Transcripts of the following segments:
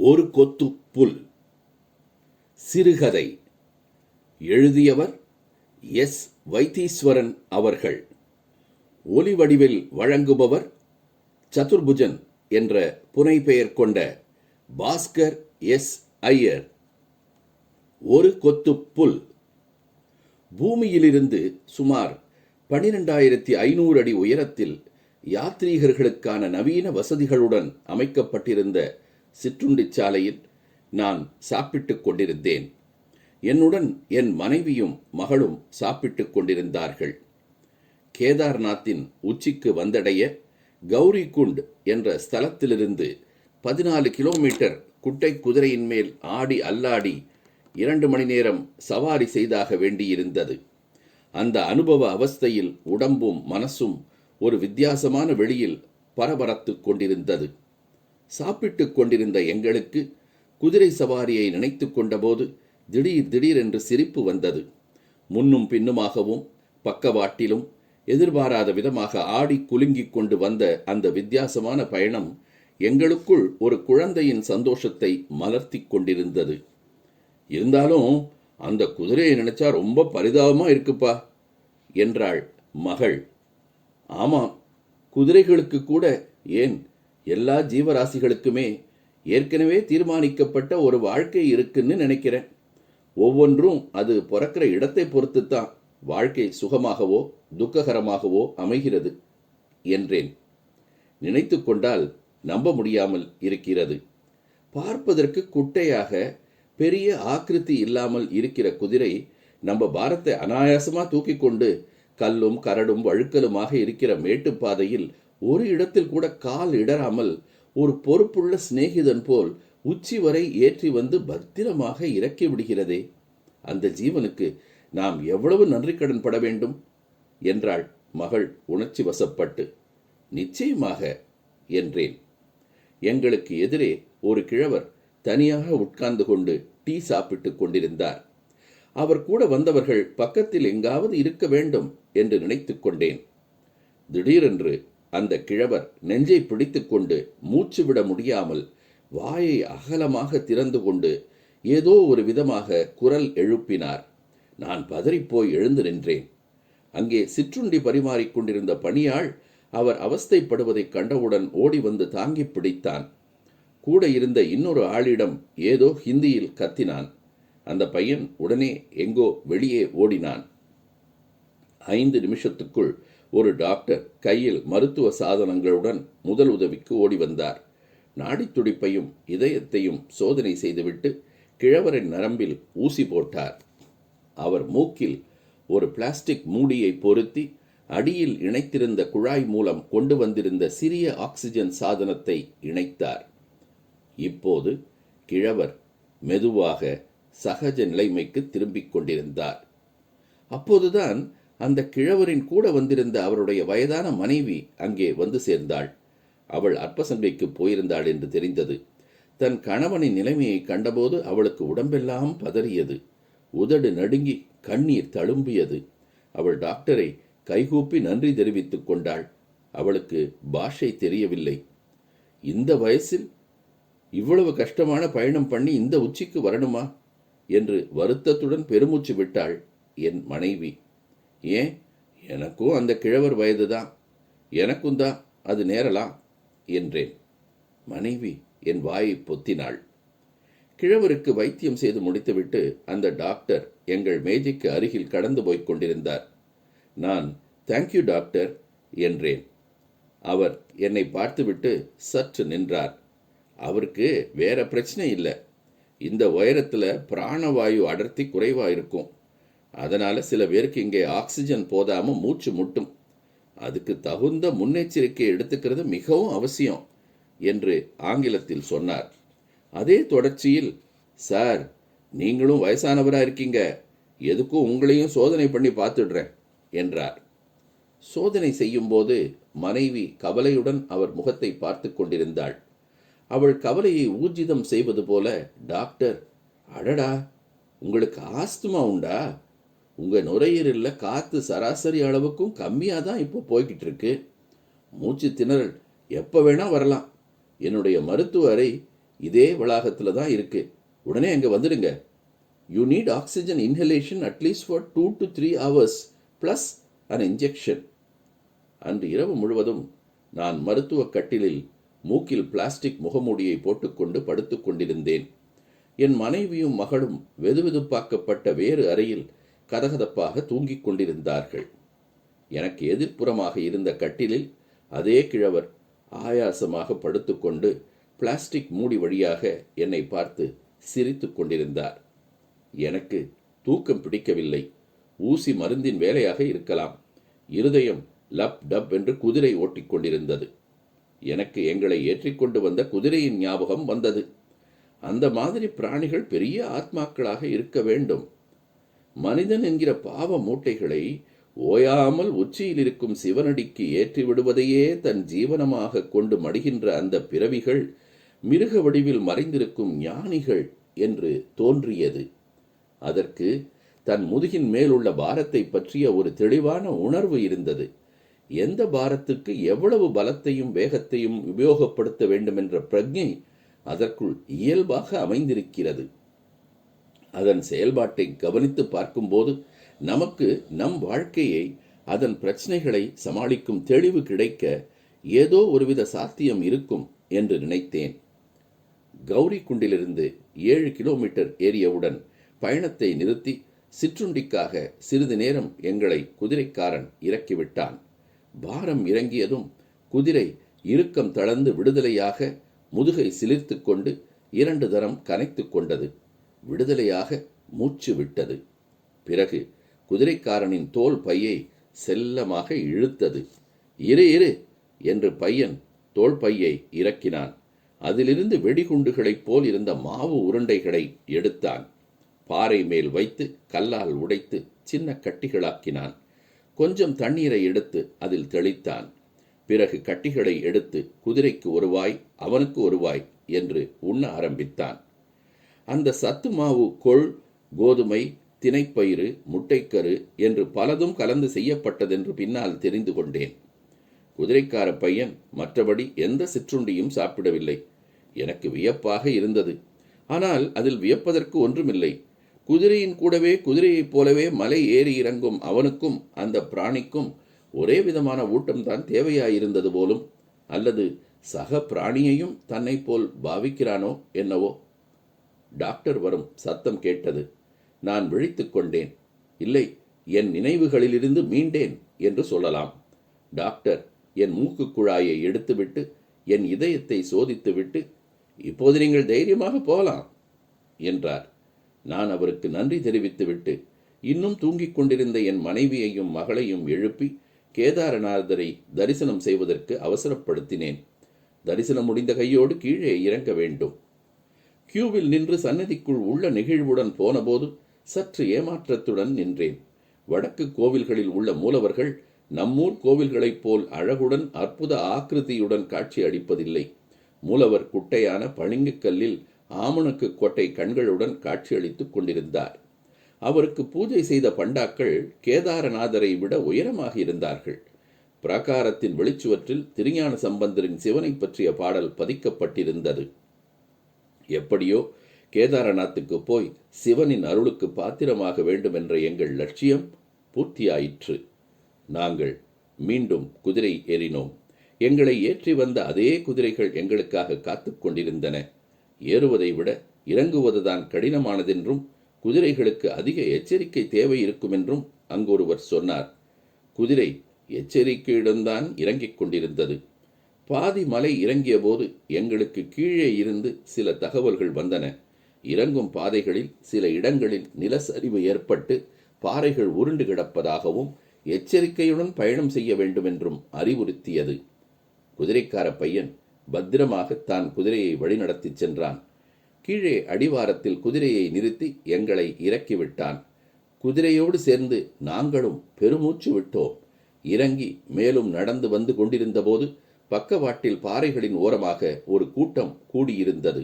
ஒரு கொத்து புல். சிறுகதை. எழுதியவர் எஸ். வைத்தீஸ்வரன் அவர்கள். ஒலி வடிவில் வழங்குபவர் சதுர்புஜன் என்ற புனைப்பெயர் கொண்ட பாஸ்கர் எஸ். ஐயர். ஒரு கொத்து புல். பூமியிலிருந்து சுமார் பனிரெண்டாயிரத்தி ஐநூறு அடி உயரத்தில் யாத்ரீகர்களுக்கான நவீன வசதிகளுடன் அமைக்கப்பட்டிருந்த சிற்றுண்டி சாலையில் நான் சாப்பிட்டுக் கொண்டிருந்தேன். என்னுடன் என் மனைவியும் மகளும் சாப்பிட்டுக் கொண்டிருந்தார்கள். கேதார்நாத்தின் உச்சிக்கு வந்தடைய கௌரி குண்ட் என்ற ஸ்தலத்திலிருந்து பதினாலு கிலோமீட்டர் குட்டை குதிரையின் மேல் ஆடி அல்லாடி இரண்டு மணி நேரம் சவாரி செய்தாக வேண்டியிருந்தது. அந்த அனுபவ அவஸ்தையில் உடம்பும் மனசும் ஒரு வித்தியாசமான வெளியில் பரபரத்துக் கொண்டிருந்தது. சாப்பிட்டுக் கொண்டிருந்த எங்களுக்கு குதிரை சவாரியை நினைத்து கொண்டபோது திடீர் திடீரென்று சிரிப்பு வந்தது. முன்னும் பின்னுமாகவும் பக்கவாட்டிலும் எதிர்பாராத விதமாக ஆடி குலுங்கிக் கொண்டு வந்த அந்த வித்தியாசமான பயணம் எங்களுக்குள் ஒரு குழந்தையின் சந்தோஷத்தை மலர்த்திக் கொண்டிருந்தது. இருந்தாலும் அந்த குதிரையை நினைச்சா ரொம்ப பரிதாபமா இருக்குப்பா என்றாள் மகள். ஆமாம் குதிரைகளுக்கு கூட ஏன் எல்லா ஜீவராசிகளுக்குமே ஏற்கனவே தீர்மானிக்கப்பட்ட ஒரு வாழ்க்கை இருக்குன்னு நினைக்கிறேன். ஒவ்வொன்றும் அது பிறக்கிற இடத்தை பொறுத்து தான் வாழ்க்கை சுகமாகவோ துக்ககரமாகவோ அமைகிறது என்றேன். நினைத்து கொண்டால் நம்ப முடியாமல் இருக்கிறது. பார்ப்பதற்கு குட்டையாக பெரிய ஆக்கிருத்தி இல்லாமல் இருக்கிற குதிரை நம்ம பாரத்தை அனாயாசமாக தூக்கி கொண்டு கல்லும் கரடும் வழுக்கலுமாக இருக்கிற மேட்டுப்பாதையில் ஒரு இடத்தில் கூட கால் இடராமல் ஒரு பொறுப்புள்ள சிநேகிதன் போல் உச்சி வரை ஏற்றி வந்து பத்திரமாக இறக்கி விடுகிறதே. அந்த ஜீவனுக்கு நாம் எவ்வளவு நன்றி கடன் பட வேண்டும்? என்றாள் மகள் உணர்ச்சி வசப்பட்டு. நிச்சயமாக என்றேன். எங்களுக்கு எதிரே ஒரு கிழவர் தனியாக உட்கார்ந்து கொண்டு டீ சாப்பிட்டுக் கொண்டிருந்தார். அவர் கூட வந்தவர்கள் பக்கத்தில் எங்காவது இருக்க வேண்டும் என்று நினைத்துக் கொண்டேன். திடீரென்று அந்த கிழவர் நெஞ்சை பிடித்துக்கொண்டு மூச்சு விட முடியாமல் வாயை அகலமாக திறந்து கொண்டு ஏதோ ஒரு விதமாக குரல் எழுப்பினார். நான் பதறிப்போய் எழுந்து நின்றேன். அங்கே சிற்றுண்டி பரிமாறிக் கொண்டிருந்த பணியாள் அவர் அவஸ்தைப்படுவதைக் கண்டவுடன் ஓடி வந்து தாங்கி பிடித்தான். கூட இருந்த இன்னொரு ஆளிடம் ஏதோ ஹிந்தியில் கத்தினான். அந்த பையன் உடனே எங்கோ வெளியே ஓடினான். ஐந்து நிமிஷத்துக்குள் ஒரு டாக்டர் கையில் மருத்துவ சாதனங்களுடன் முதல் உதவிக்கு ஓடி வந்தார். நாடித் துடிப்பையும் இதயத்தையும் சோதனை செய்துவிட்டு கிழவரின் நரம்பில் ஊசி போட்டார். அவர் மூக்கில் ஒரு பிளாஸ்டிக் மூடியை பொருத்தி அடியில் இணைத்திருந்த குழாய் மூலம் கொண்டு வந்திருந்த சிறிய ஆக்சிஜன் சாதனத்தை இணைத்தார். இப்போது கிழவர் மெதுவாக சகஜ நிலைமைக்கு திரும்பிக் கொண்டிருந்தார். அப்போதுதான் அந்த கிழவரின் கூட வந்திருந்த அவருடைய வயதான மனைவி அங்கே வந்து சேர்ந்தாள். அவள் அற்பசங்கைக்கு போயிருந்தாள் என்று தெரிந்தது. தன் கணவனின் நிலைமையை கண்டபோது அவளுக்கு உடம்பெல்லாம் பதறியது. உதடு நடுங்கி கண்ணீர் தழும்பியது. அவள் டாக்டரை கைகூப்பி நன்றி தெரிவித்துக் கொண்டாள். அவளுக்கு பாஷை தெரியவில்லை. இந்த வயசில் இவ்வளவு கஷ்டமான பயணம் பண்ணி இந்த உச்சிக்கு வரணுமா? என்று வருத்தத்துடன் பெருமூச்சு விட்டாள் என் மனைவி. ஏன்? எனக்கும் அந்த கிழவர் வயதுதான். எனக்கும் தான் அது நேரலாம் என்றேன். மனைவி என் வாயை பொத்தினாள். கிழவருக்கு வைத்தியம் செய்து முடித்துவிட்டு அந்த டாக்டர் எங்கள் மேஜைக்கு அருகில் கடந்து போய்க் கொண்டிருந்தார். நான் தேங்க்யூ டாக்டர் என்றேன். அவர் என்னை பார்த்துவிட்டு சற்று நின்றார். அவருக்கு வேற பிரச்சனை இல்லை. இந்த உயரத்தில் பிராணவாயு அடர்த்தி குறைவாக இருக்கும். அதனால சில பேருக்கு இங்கே ஆக்சிஜன் போதாம மூச்சு முட்டும். அதுக்கு தகுந்த முன்னெச்சரிக்கை எடுத்துக்கிறது மிகவும் அவசியம் என்று ஆங்கிலத்தில் சொன்னார். அதே தொடர்ச்சியில் சார் நீங்களும் வயசானவராக இருக்கீங்க. எதுக்கும் உங்களையும் சோதனை பண்ணி பார்த்துடுறேன் என்றார். சோதனை செய்யும்போது மனைவி கவலையுடன் அவர் முகத்தை பார்த்து கொண்டிருந்தாள். அவள் கவலையை ஊர்ஜிதம் செய்வது போல டாக்டர் அடடா உங்களுக்கு ஆஸ்துமா உண்டா? உங்கள் நுரையீரலில் காற்று சராசரி அளவுக்கும் கம்மியாக தான் இப்போ போய்கிட்டு இருக்கு மூச்சு திணறல் எப்போ வேணால் வரலாம். என்னுடைய மருத்துவ அறை இதே வளாகத்தில் தான் இருக்கு. உடனே அங்கே வந்துடுங்க. You need oxygen inhalation at least for two to three hours plus an injection அன்று இரவு முழுவதும் நான் மருத்துவ கட்டிலில் மூக்கில் பிளாஸ்டிக் முகமூடியை போட்டுக்கொண்டு படுத்துக்கொண்டிருந்தேன் என் மனைவியும் மகளும் வெதுவெதுப்பாக்கப்பட்ட வேறு அறையில் கதகதப்பாக தூங்கிக் கொண்டிருந்தார்கள். எனக்கு எதிர்ப்புறமாக இருந்த கட்டிலில் அதே கிழவர் ஆயாசமாக படுத்துக்கொண்டு பிளாஸ்டிக் மூடி வழியாக என்னை பார்த்து சிரித்துக் கொண்டிருந்தார். எனக்கு தூக்கம் பிடிக்கவில்லை. ஊசி மருந்தின் வேலையாக இருக்கலாம். இருதயம் லப் டப் என்று குதிரை ஓட்டிக்கொண்டிருந்தது எனக்கு எங்களை ஏற்றிக்கொண்டு வந்த குதிரையின் ஞாபகம் வந்தது. அந்த மாதிரி பிராணிகள் பெரிய ஆத்மாக்களாக இருக்க வேண்டும். மனிதன் என்கிற பாவ மூட்டைகளை ஓயாமல் உச்சியில் இருக்கும் சிவனடிக்கு ஏற்றி விடுவதையே தன் ஜீவனமாக கொண்டு மடிகின்ற அந்த பிறவிகள் மிருக வடிவில் மறைந்திருக்கும் ஞானிகள் என்று தோன்றியது. அதற்கு தன் முதுகின் மேலுள்ள பாரத்தை பற்றிய ஒரு தெளிவான உணர்வு இருந்தது. எந்த பாரத்துக்கு எவ்வளவு பலத்தையும் வேகத்தையும் உபயோகப்படுத்த வேண்டுமென்ற பிரஜை அதற்குள் இயல்பாக அமைந்திருக்கிறது. அதன் செயல்பாட்டை கவனித்து பார்க்கும்போது நமக்கு நம் வாழ்க்கையை அதன் பிரச்சனைகளை சமாளிக்கும் தெளிவு கிடைக்க ஏதோ ஒருவித சாத்தியம் இருக்கும் என்று நினைத்தேன். கௌரி குண்டிலிருந்து ஏழு கிலோமீட்டர் ஏரியவுடன் பயணத்தை நிறுத்தி சிற்றுண்டிக்காக சிறிது நேரம் எங்களை குதிரைக்காரன் இறக்கிவிட்டான். பாரம் இறங்கியதும் குதிரை இறுக்கம் தளர்ந்து விடுதலையாக முதுகை சிலிர்த்து கொண்டு இரண்டு தரம் கனைத்து கொண்டது. விடுதலையாக மூச்சு விட்டது. பிறகு குதிரைக்காரனின் தோல் பையை செல்லமாக இழுத்தது. இரு இரு என்று பையன் தோல் பையை இறக்கினான். அதிலிருந்து வெடிகுண்டுகளைப் போல் இருந்த மாவு உருண்டைகளை எடுத்தான். பாறை மேல் வைத்து கல்லால் உடைத்து சின்ன கட்டிகளாக்கினான். கொஞ்சம் தண்ணீரை எடுத்து அதில் தெளித்தான். பிறகு கட்டிகளை எடுத்து குதிரைக்கு ஒருவாய் அவனுக்கு ஒருவாய் என்று உண்ண ஆரம்பித்தான். அந்த சத்து மாவு கொள் கோதுமை தினைப்பயிறு முட்டைக்கரு என்று பலதும் கலந்து செய்யப்பட்டதென்று பின்னால் தெரிந்து கொண்டேன். குதிரைக்கார பையன் மற்றபடி எந்த சிற்றுண்டியும் சாப்பிடவில்லை. எனக்கு வியப்பாக இருந்தது. ஆனால் அதில் வியப்பதற்கு ஒன்றுமில்லை. குதிரையின் கூடவே குதிரையைப் போலவே மலை ஏறி இறங்கும் அவனுக்கும் அந்த பிராணிக்கும் ஒரே விதமான ஊட்டம்தான் தேவையாயிருந்தது போலும். அல்லது சக பிராணியையும் தன்னை போல் பாவிக்கிறானோ என்னவோ? டாக்டர் வரும் சத்தம் கேட்டது. நான் விழித்துக் கொண்டேன். இல்லை என் நினைவுகளிலிருந்து மீண்டேன் என்று சொல்லலாம். டாக்டர் என் மூக்கு குழாயை எடுத்துவிட்டு என் இதயத்தை சோதித்துவிட்டு இப்போது நீங்கள் தைரியமாக போகலாம் என்றார். நான் அவருக்கு நன்றி தெரிவித்துவிட்டு இன்னும் தூங்கிக் கொண்டிருந்த என் மனைவியையும் மகளையும் எழுப்பி கேதாரநாதரை தரிசனம் செய்வதற்கு அவசரப்படுத்தினேன். தரிசனம் முடிந்த கையோடு கீழே இறங்க வேண்டும். கியூவில் நின்று சன்னதிக்குள் உள்ள நெகிழ்வுடன் போனபோது சற்று ஏமாற்றத்துடன் நின்றேன். வடக்கு கோவில்களில் உள்ள மூலவர்கள் நம்மூர் கோவில்களைப் போல் அழகுடன் அற்புத ஆக்கிருதியுடன் காட்சி அளிப்பதில்லை. மூலவர் குட்டையான பளிங்குக் கல்லில் ஆமணக்கு கோட்டை கண்களுடன் காட்சியளித்துக் கொண்டிருந்தார். அவருக்கு பூஜை செய்த பண்டாக்கள் கேதாரநாதரை விட உயரமாக இருந்தார்கள். பிராகாரத்தின் வெளிச்சுவற்றில் திருஞான சம்பந்தரின் சிவனை பற்றிய பாடல் பதிக்கப்பட்டிருந்தது. எப்படியோ கேதாரநாத்துக்கு போய் சிவனின் அருளுக்கு பாத்திரமாக வேண்டும் என்ற எங்கள் லட்சியம் பூர்த்தியாயிற்று. நாங்கள் மீண்டும் குதிரை ஏறினோம். எங்களை ஏற்றி வந்த அதே குதிரைகள் எங்களுக்காக காத்து கொண்டிருந்தன. ஏறுவதை விட இறங்குவதுதான் கடினமானதென்றும் குதிரைகளுக்கு அதிக எச்சரிக்கை தேவை இருக்கும் என்றும் அங்கொருவர் சொன்னார். குதிரை எச்சரிக்கையுடன் இறங்கிக் கொண்டிருந்தது. பாதி மலை இறங்கிய போது எங்களுக்கு கீழே இருந்து சில தகவல்கள் வந்தன. இறங்கும் பாதைகளில் சில இடங்களில் நிலசரிவு ஏற்பட்டு பாறைகள் உருண்டு கிடப்பதாகவும் எச்சரிக்கையுடன் பயணம் செய்ய வேண்டும் என்றும் அறிவுறுத்தியது. குதிரைக்கார பையன் பத்திரமாக தான் குதிரையை வழிநடத்திச் சென்றான். கீழே அடிவாரத்தில் குதிரையை நிறுத்தி எங்களை இறக்கிவிட்டான் குதிரையோடு சேர்ந்து நாங்களும் பெருமூச்சு விட்டோம். இறங்கி மேலும் நடந்து வந்து கொண்டிருந்தபோது பக்கவாட்டில் பாறைகளின் ஓரமாக ஒரு கூட்டம் கூடியிருந்தது.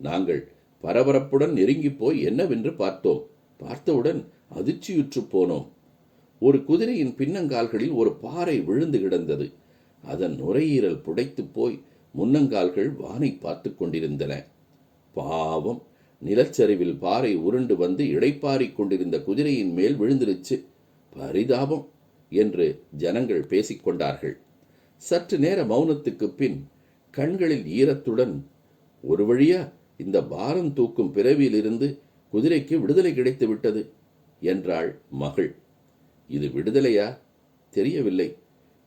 நாங்கள் பரபரப்புடன் நெருங்கி போய் என்னவென்று பார்த்தோம். பார்த்தவுடன் அதிர்ச்சியுற்று போனோம். ஒரு குதிரையின் பின்னங்கால்களில் ஒரு பாறை விழுந்து கிடந்தது. அதன் நுரையீரல் புடைத்துப் போய் முன்னங்கால்கள் வானை பார்த்து கொண்டிருந்தன. பாவம்! நிலச்சரிவில் பாறை உருண்டு வந்து இடைப்பாரிக் கொண்டிருந்த குதிரையின் மேல் விழுந்துருச்சு. பரிதாபம்! என்று ஜனங்கள் பேசிக்கொண்டார்கள் சற்று நேர மௌனத்துக்கு பின் கண்களில் ஈரத்துடன் ஒரு வழியா இந்த பாரம் தூக்கும் பிறவியிலிருந்து குதிரைக்கு விடுதலை கிடைத்து விட்டது என்றாள் மகள். இது விடுதலையா? தெரியவில்லை.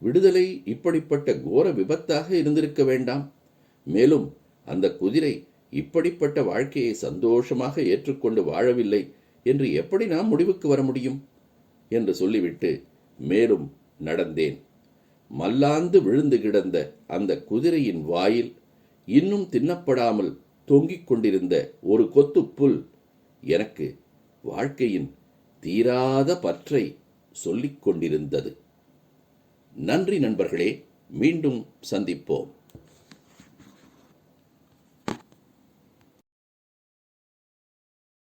விடுதலை இப்படிப்பட்ட கோர விபத்தாக இருந்திருக்க வேண்டாம். மேலும் அந்த குதிரை இப்படிப்பட்ட வாழ்க்கையை சந்தோஷமாக ஏற்றுக்கொண்டு வாழவில்லை என்று எப்படி நாம் முடிவுக்கு வர முடியும்? என்று சொல்லிவிட்டு மேலும் நடந்தேன். மல்லாந்து விழுந்து கிடந்த அந்த குதிரையின் வாயில் இன்னும் தின்னப்படாமல் தொங்கிக் கொண்டிருந்த ஒரு கொத்து புல் எனக்கு வாழ்க்கையின் தீராத பற்றை சொல்லிக் கொண்டிருந்தது. நன்றி நண்பர்களே மீண்டும் சந்திப்போம்.